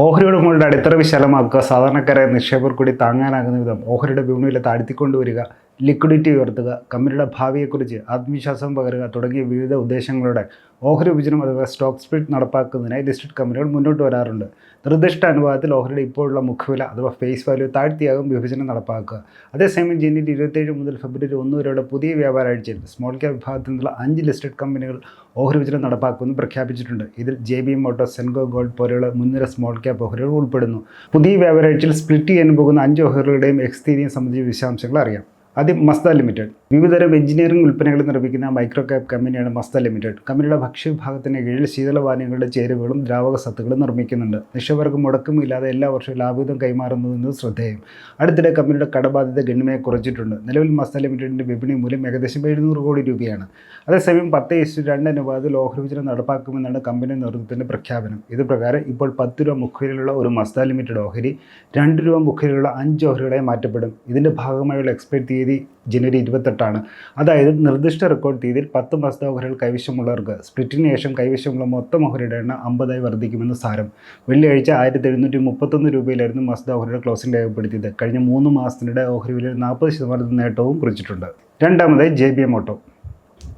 ഓഹരി ഉടമകളുടെ അടിത്തറ വിശാലമാക്കുക? സാധാരണക്കാരെ നിക്ഷേപർ കൂടി താങ്ങാനാകുന്ന വിധം ഓഹരിയുടെ വിപണിയിൽ താഴ്ത്തിക്കൊണ്ടുവരിക ലിക്വിഡിറ്റി ഉയർത്തുക കമ്പനിയുടെ ഭാവിയെക്കുറിച്ച് ആത്മവിശ്വാസം പകരുക തുടങ്ങിയ വിവിധ ഉദ്ദേശങ്ങളുടെ ഓഹരി വിഭജനം അഥവാ സ്റ്റോക്ക് സ്പ്ലിറ്റ് നടപ്പാക്കുന്നതിനായി ലിസ്റ്റഡ് കമ്പനികൾ മുന്നോട്ട് വരാറുണ്ട്. നിർദ്ദിഷ്ട അനുപാതത്തിൽ ഓഹരിയുടെ ഇപ്പോഴുള്ള മുഖവില അഥവാ ഫേസ് വാല്യൂ താഴ്ത്തിയാകും വിഭജനം നടപ്പാക്കുക. അതേസമയം ജനുവരി ഇരുപത്തേഴ് മുതൽ ഫെബ്രുവരി ഒന്ന് വരെയുള്ള പുതിയ വ്യാപാര ആഴ്ചയിൽ സ്മോൾ ക്യാപ് വിഭാഗത്തിൽ നിന്നുള്ള അഞ്ച് ലിസ്റ്റഡ് കമ്പനികൾ ഓഹരി വിഭജനം നടപ്പാക്കുമെന്ന് പ്രഖ്യാപിച്ചിട്ടുണ്ട്. ഇതിൽ ജെ ബി മോട്ടോർ സെൻഗോ ഗോൾഡ് പോലെയുള്ള മുൻനിര സ്മോൾ ക്യാപ് ഓഹരികൾ ഉൾപ്പെടുന്നു. പുതിയ വ്യാപാര ആഴ്ചയിൽ സ്പ്ലിറ്റ് ചെയ്യാൻ പോകുന്ന അഞ്ച് ഓഹരികളുടെയും എക്സ്പീരിയൻസ് സംബന്ധിച്ച വിശദാംശങ്ങൾ അറിയാം. ആദ്യം മസ്ത ലിമിറ്റഡ് വിവിധതരം എഞ്ചിനീയറിംഗ് ഉൽപ്പന്നങ്ങൾ നിർമ്മിക്കുന്ന മൈക്രോ ക്യാപ് കമ്പനിയാണ് മസ്ത ലിമിറ്റഡ്. കമ്പനിയുടെ ഭക്ഷ്യവിഭാഗത്തിന് കീഴിൽ ശീതളപാനീയങ്ങളുടെ ചേരുവകളും ദ്രാവക സത്തുകളും നിർമ്മിക്കുന്നുണ്ട്. നിക്ഷേപകർക്ക് മുടക്കമില്ലാതെ എല്ലാ വർഷവും ലാഭവിധം കൈമാറുന്നതെന്ന് ശ്രദ്ധേയം. അടുത്തിടെ കമ്പനിയുടെ കടബാധ്യത ഗണ്യമായി കുറച്ചിട്ടുണ്ട്. നിലവിൽ മസ്ത ലിമിറ്റഡിന്റെ വിപണി മൂല്യം ഏകദേശം എഴുന്നൂറ് കോടി രൂപയാണ്. അതേസമയം പത്ത് ഇസ്റ്റു രണ്ട് അനുപാതത്തിൽ ഓഹരി വിഭജനം നടപ്പാക്കുമെന്നാണ് കമ്പനി നേതൃത്വത്തിന്റെ പ്രഖ്യാപനം. ഇത് പ്രകാരം ഇപ്പോൾ പത്ത് രൂപ മുഖവിലുള്ള ഒരു മസ്ത ലിമിറ്റഡ് ഓഹരി രണ്ട് രൂപ മുഖവിലുള്ള അഞ്ച് ഓഹരികളായി മാറ്റപ്പെടും. ഇതിന്റെ ഭാഗമായുള്ള എക്സ്പയർ തീയതി ജനുവരി ഇരുപത്തെട്ടാണ് അതായത് നിർദ്ദിഷ്ട റെക്കോർഡ് തീയതിയിൽ പത്ത് മാസത്തെ ഓഹരികൾ കൈവശമുള്ളവർക്ക് സ്പ്ലിറ്റിന് ശേഷം കൈവശമുള്ള മൊത്തം ഓഹരിയുടെ എണ്ണം അമ്പതായി വർദ്ധിക്കുമെന്ന് സാരം. വെള്ളിയാഴ്ച ആയിരത്തി എഴുന്നൂറ്റി മുപ്പത്തൊന്ന് രൂപയിലായിരുന്നു മസ്ത ഓഹരിയുടെ ക്ലോസിംഗ് രേഖപ്പെടുത്തിയത്. കഴിഞ്ഞ മൂന്ന് മാസത്തിനിടെ ഓഹരി വിലയിൽ നാൽപ്പത് ശതമാനത്തിൽ നേട്ടവും കുറിച്ചിട്ടുണ്ട്. രണ്ടാമതായി ജെ ബി എം ഓട്ടോ.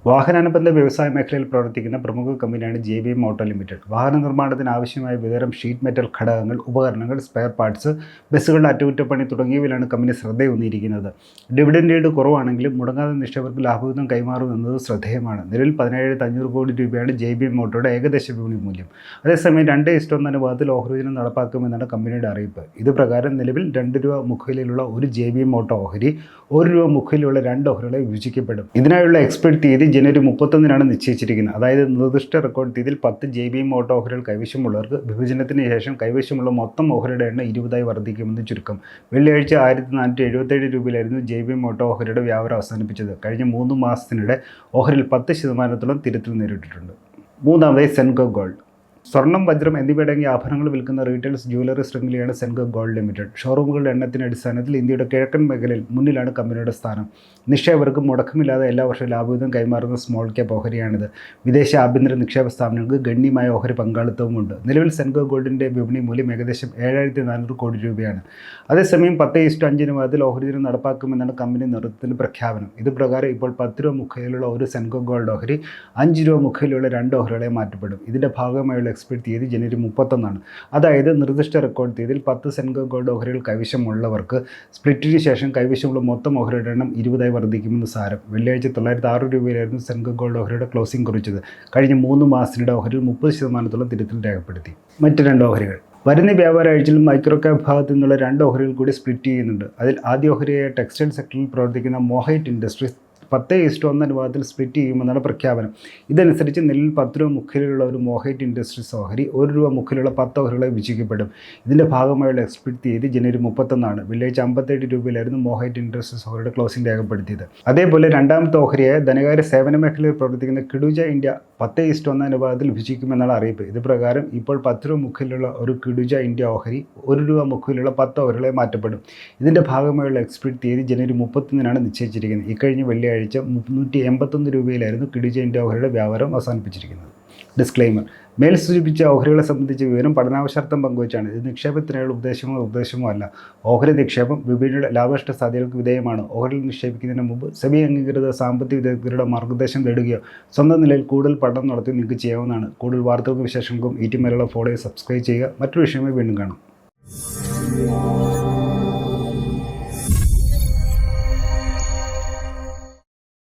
വാഹനാനുബന്ധ വ്യവസായ മേഖലയിൽ പ്രവർത്തിക്കുന്ന പ്രമുഖ കമ്പനിയാണ് ജെ ബി മോട്ടോർ ലിമിറ്റഡ്. വാഹന നിർമ്മാണത്തിന് ആവശ്യമായ വിതരം ഷീറ്റ് മെറ്റൽ ഘടകങ്ങൾ ഉപകരണങ്ങൾ സ്പെയർ പാർട്സ് ബസ്സുകളുടെ അറ്റകുറ്റപ്പണി തുടങ്ങിയവയിലാണ് കമ്പനി ശ്രദ്ധയൂന്നിയിരിക്കുന്നത് ഡിവിഡൻഡ് ഈൽഡ് കുറവാണെങ്കിലും മുടങ്ങാതെ നിക്ഷേപകർക്ക് ലാഭവിധം കൈമാറും എന്നത് ശ്രദ്ധേയമാണ്. നിലവിൽ പതിനേഴായിരത്തി അഞ്ഞൂറ് കോടി രൂപയാണ് ജെ ബി മോട്ടോയുടെ ഏകദേശ വിപണി മൂല്യം. അതേസമയം രണ്ട് ഇഷ്ടം അനുപാതത്തിൽ ഓഹരിവിജനം നടപ്പാക്കുമെന്നാണ് കമ്പനിയുടെ അറിയിപ്പ്. ഇത് പ്രകാരം നിലവിൽ രണ്ട് രൂപ മുഖയിലുള്ള ഒരു ജെ ബി മോട്ടോ ഓഹരി ഒരു രൂപ മുഖവിലുള്ള രണ്ട് ഓഹരികളെ വിഭജിക്കപ്പെടും. ഇതിനായുള്ള എക്സ്പെർട്ട് തീയതി ജനുവരി മുപ്പത്തൊന്നിനാണ് നിശ്ചയിച്ചിരിക്കുന്നത്. അതായത് നിർദ്ദിഷ്ട റെക്കോർഡ് തീയതിയിൽ പത്ത് ജെ ബി എം ഓട്ടോ ഓഹരികൾ കൈവശമുള്ളവർക്ക് വിഭജനത്തിന് ശേഷം കൈവശമുള്ള മൊത്തം ഓഹരിയുടെ എണ്ണം ഇരുപതായി വർദ്ധിക്കുമെന്ന് ചുരുക്കം. വെള്ളിയാഴ്ച ആയിരത്തി നാനൂറ്റി എഴുപത്തേഴ് രൂപയിലായിരുന്നു ജെ ബി എം ഓട്ടോ ഓഹരിയുടെ വ്യാപാരം അവസാനിപ്പിച്ചത്. കഴിഞ്ഞ മൂന്ന് മാസത്തിനിടെ ഓഹരിയിൽ പത്ത് ശതമാനത്തോളം തിരുത്തൽ നേരിട്ടിട്ടുണ്ട്. മൂന്നാമതായി സെൻകോ ഗോൾഡ് സ്വർണം വജ്രം എന്നിവയടങ്ങിയ ആഭരണങ്ങൾ വിൽക്കുന്ന റീറ്റെയിൽസ് ജ്വല്ലറി ശൃംഖലയാണ് സെൻകോ ഗോൾഡ് ലിമിറ്റഡ് ഷോറൂമുകളുടെ എണ്ണത്തിന്റെ അടിസ്ഥാനത്തിൽ ഇന്ത്യയുടെ കിഴക്കൻ മേഖലയിൽ മുന്നിലാണ് കമ്പനിയുടെ സ്ഥാനം. നിക്ഷേപകർക്ക് മുടക്കമില്ലാതെ എല്ലാ വർഷവും ലാഭവിധം കൈമാറുന്ന സ്മോൾ ക്യാപ് ഓഹരിയാണിത്. വിദേശ ആഭ്യന്തര നിക്ഷേപ സ്ഥാപനങ്ങൾക്ക് ഗണ്യമായ ഓഹരി പങ്കാളിത്തവുമുണ്ട്. നിലവിൽ സെൻകോ ഗോൾഡിന്റെ വിപണി മൂല്യം ഏകദേശം ഏഴായിരത്തി നാനൂറ് കോടി രൂപയാണ്. അതേസമയം പത്ത് ഈസ്റ്റ് അഞ്ചിന് മതത്തിൽ ഓഹരി ദിനം നടപ്പാക്കുമെന്നാണ് കമ്പനി നേതൃത്വത്തിന്റെ പ്രഖ്യാപനം. ഇത് പ്രകാരം ഇപ്പോൾ പത്ത് രൂപ മുഖയിലുള്ള ഒരു സെൻകോ ഗോൾഡ് ഓഹരി അഞ്ച് രൂപ മുഖയിലുള്ള രണ്ട് ഓഹരികളെ മാറ്റപ്പെടും. ഇതിന്റെ ഭാഗമായുള്ള എക്സ്പെർട്ട് തീയതി ജനുവരി മുപ്പത്തൊന്നാണ്. അതായത് നിർദ്ദിഷ്ട റെക്കോർഡ് തീയതിയിൽ പത്ത് സെൻഗ് ഗോൾഡ് ഓഹരികൾ കൈവശമുള്ളവർക്ക് സ്പ്ലിറ്റിന് ശേഷം കൈവശമുള്ള മൊത്തം ഓഹരിയുടെ എണ്ണം ഇരുപതായി വർദ്ധിക്കുമെന്ന് സാരം. വെള്ളിയാഴ്ച തൊള്ളായിരത്തി ആറ് രൂപയിലായിരുന്നു സെൻകോ ഗോൾഡ് ഓഹരിയുടെ ക്ലോസിംഗ് കുറിച്ചത്. കഴിഞ്ഞ മൂന്ന് മാസത്തിനിടെ ഓഹരിയിൽ മുപ്പത് ശതമാനത്തോളം തിരുത്തൽ രേഖപ്പെടുത്തി. മറ്റ് രണ്ട് ഓഹരികൾ. വരുന്ന വ്യാപാര ആഴ്ചയിൽ മൈക്രോ ക്യാബ് ഭാഗത്തു നിന്നുള്ള രണ്ട് ഓഹരികൾ കൂടി സ്പ്ലിറ്റ് ചെയ്യുന്നുണ്ട്. അതിൽ ആദ്യ ഓഹരിയായ ടെക്സ്റ്റൈൽ സെക്ടറിൽ പ്രവർത്തിക്കുന്ന മോഹൈറ്റ് ഇൻഡസ്ട്രീസ് പത്ത് ഇഷ്ടം ഒന്ന് അനുപാതത്തിൽ സ്പ്ലിറ്റ് ചെയ്യുമെന്നാണ് പ്രഖ്യാപനം. ഇതനുസരിച്ച് നെല്ലിൽ പത്ത് രൂപ മുഖ്യയിലുള്ള ഒരു മോഹൈറ്റ് ഇൻഡസ്ട്രീസ് ഓഹരി ഒരു രൂപ മുഖ്യയിലുള്ള പത്ത് ഓഹരികളെ വിഭജിക്കപ്പെടും. ഇതിന്റെ ഭാഗമായുള്ള എക്സ്പ്ലിറ്റ് തീയതി ജനുവരി മുപ്പത്തൊന്നാണ്. വെള്ളിയാഴ്ച അമ്പത്തേഴ് രൂപയിലായിരുന്നു മോഹൈറ്റ് ഇൻഡസ്ട്രീസ് ഓഹരിയുടെ ക്ലോസിംഗ് രേഖപ്പെടുത്തിയത്. അതേപോലെ രണ്ടാമത്തെ ഓഹരിയായ ധനകാര്യ സേവന മേഖലയിൽ പ്രവർത്തിക്കുന്ന കിഡുജ ഇന്ത്യ പത്ത് ഇഷ്ടം ഒന്ന് അനുപാതത്തിൽ വിഭജിക്കുമെന്നാണ് അറിയിപ്പ്. ഇത് പ്രകാരം ഇപ്പോൾ പത്ത് രൂപ മുഖ്യയിലുള്ള ഒരു കിഡുജ ഇന്ത്യ ഓഹരി ഒരു രൂപ മുഖ്യയിലുള്ള പത്ത് ഓഹരികളെ മാറ്റപ്പെടും. ഇതിന്റെ ഭാഗമായുള്ള എക്സ്പ്ലിറ്റ് തീയതി ജനുവരി മുപ്പത്തൊന്നിനാണ് നിശ്ചയിച്ചിരിക്കുന്നത്. ഇക്കഴിഞ്ഞ വെള്ളിയാഴ്ച ആഴ്ച മുന്നൂറ്റി എൺപത്തൊന്ന് രൂപയിലായിരുന്നു കിഡിജ ഇന്ത്യ ഓഹരിയുടെ വ്യാപാരം അവസാനിപ്പിച്ചിരിക്കുന്നത്. ഡിസ്ക്ലെയിമർ മേൽ സൂചിപ്പിച്ച ഓഹരികളെ സംബന്ധിച്ച വിവരം പഠനാവശ്യാർത്ഥം പങ്കുവച്ചാണ്. ഇത് നിക്ഷേപത്തിനായുള്ള ഉദ്ദേശമോ ഉപദേശമോ അല്ല. ഓഹരി നിക്ഷേപം വിപണിയുടെ ലാഭനഷ്ട സാധ്യതകൾക്ക് വിധേയമാണ്. ഓഹരിയിൽ നിക്ഷേപിക്കുന്നതിന് മുമ്പ് സെബി അംഗീകൃത സാമ്പത്തിക വിദഗ്ധരുടെ മാർഗനിർദ്ദേശം തേടുകയോ സ്വന്തം നിലയിൽ കൂടുതൽ പഠനം നടത്തി നിങ്ങൾക്ക് ചെയ്യാവുന്നതാണ്. കൂടുതൽ വാർത്തകൾക്കും വിശേഷങ്ങൾക്കും ഈ ടി മലയാളം ഫോളോ സബ്സ്ക്രൈബ് ചെയ്യുക. മറ്റൊരു വിഷയമായി വീണ്ടും കാണാം.